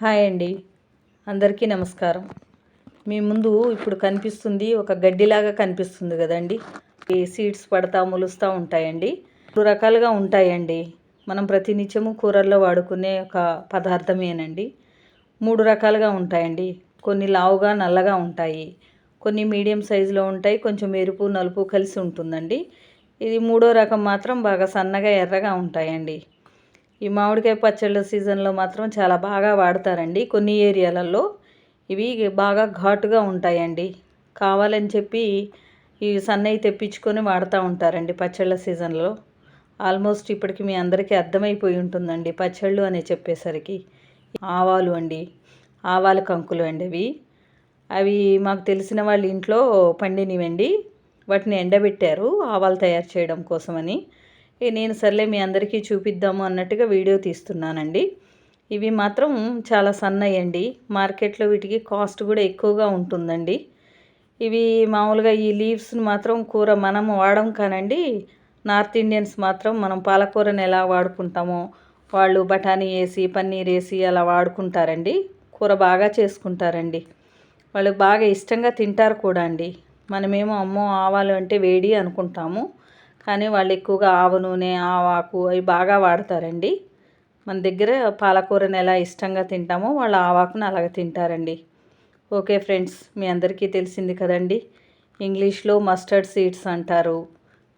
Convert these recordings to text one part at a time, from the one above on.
Hi అండి. అందరికీ నమస్కారం. మీ ముందు ఇప్పుడు కనిపిస్తుంది ఒక గడ్డిలాగా కనిపిస్తుంది కదండి. ఈ సీడ్స్ పడతా ములుస్తూ ఉంటాయండి. మూడు రకాలుగా ఉంటాయండి. మనం ప్రతినిత్యము కూరల్లో వాడుకునే ఒక పదార్థమేనండి. మూడు రకాలుగా ఉంటాయండి. కొన్ని లావుగా నల్లగా ఉంటాయి. కొన్ని మీడియం సైజులో ఉంటాయి. కొంచెం ఎరుపు నలుపు కలిసి ఉంటుందండి. ఇది మూడో రకం మాత్రం బాగా సన్నగా ఎర్రగా ఉంటాయండి. ఈ మామిడికాయ పచ్చళ్ళ సీజన్లో మాత్రం చాలా బాగా వాడతారండి. కొన్ని ఏరియాలలో ఇవి బాగా ఘాటుగా ఉంటాయండి. కావాలని చెప్పి ఈ సన్నయి తెప్పించుకొని వాడుతూ ఉంటారండి పచ్చళ్ళ సీజన్లో. ఆల్మోస్ట్ ఇప్పటికి మీ అందరికీ అర్థమైపోయి ఉంటుందండి పచ్చళ్ళు అని చెప్పేసరికి. ఆవాలు అండి ఆవాల కంకులు అండి అవి. అవి మాకు తెలిసిన వాళ్ళ ఇంట్లో పండినవండి. వాటిని ఎండబెట్టారు ఆవాలు తయారు చేయడం కోసమని. నేను సర్లే మీ అందరికీ చూపిద్దాము అన్నట్టుగా వీడియో తీస్తున్నానండి. ఇవి మాత్రం చాలా సన్నయ్యండి మార్కెట్లో వీటికి కాస్ట్ కూడా ఎక్కువగా ఉంటుందండి. ఇవి మామూలుగా ఈ లీవ్స్ని మాత్రం కూర మనం వాడడం కానండి నార్త్ ఇండియన్స్ మాత్రం మనం పాలకూరని ఎలా వాడుకుంటామో వాళ్ళు బఠానీ వేసి పన్నీర్ వేసి అలా వాడుకుంటారండి. కూర బాగా చేసుకుంటారండి. వాళ్ళు బాగా ఇష్టంగా తింటారు కూడా అండి. మనమేమో అమ్మో ఆవాలు అంటే వేడి అనుకుంటాము. కానీ వాళ్ళు ఎక్కువగా ఆవ నూనె ఆవాకు అవి బాగా వాడతారండి. మన దగ్గర పాలకూరని ఎలా ఇష్టంగా తింటామో వాళ్ళు ఆవాకును అలాగ తింటారండి. ఓకే ఫ్రెండ్స్ మీ అందరికీ తెలిసింది కదండి. ఇంగ్లీష్లో మస్టర్డ్ సీడ్స్ అంటారు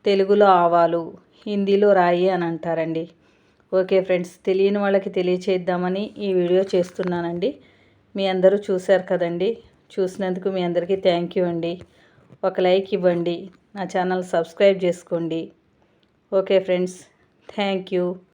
తెలుగులో ఆవాలు హిందీలో రాయి అని అంటారండి. ఓకే ఫ్రెండ్స్ తెలియని వాళ్ళకి తెలియచేద్దామని ఈ వీడియో చేస్తున్నానండి. మీ అందరూ చూశారు కదండి. చూసినందుకు మీ అందరికీ థ్యాంక్ యూ అండి. ఒక లైక్ ఇవ్వండి. నా ఛానల్ సబ్స్క్రైబ్ చేసుకోండి. Okay friends thank you.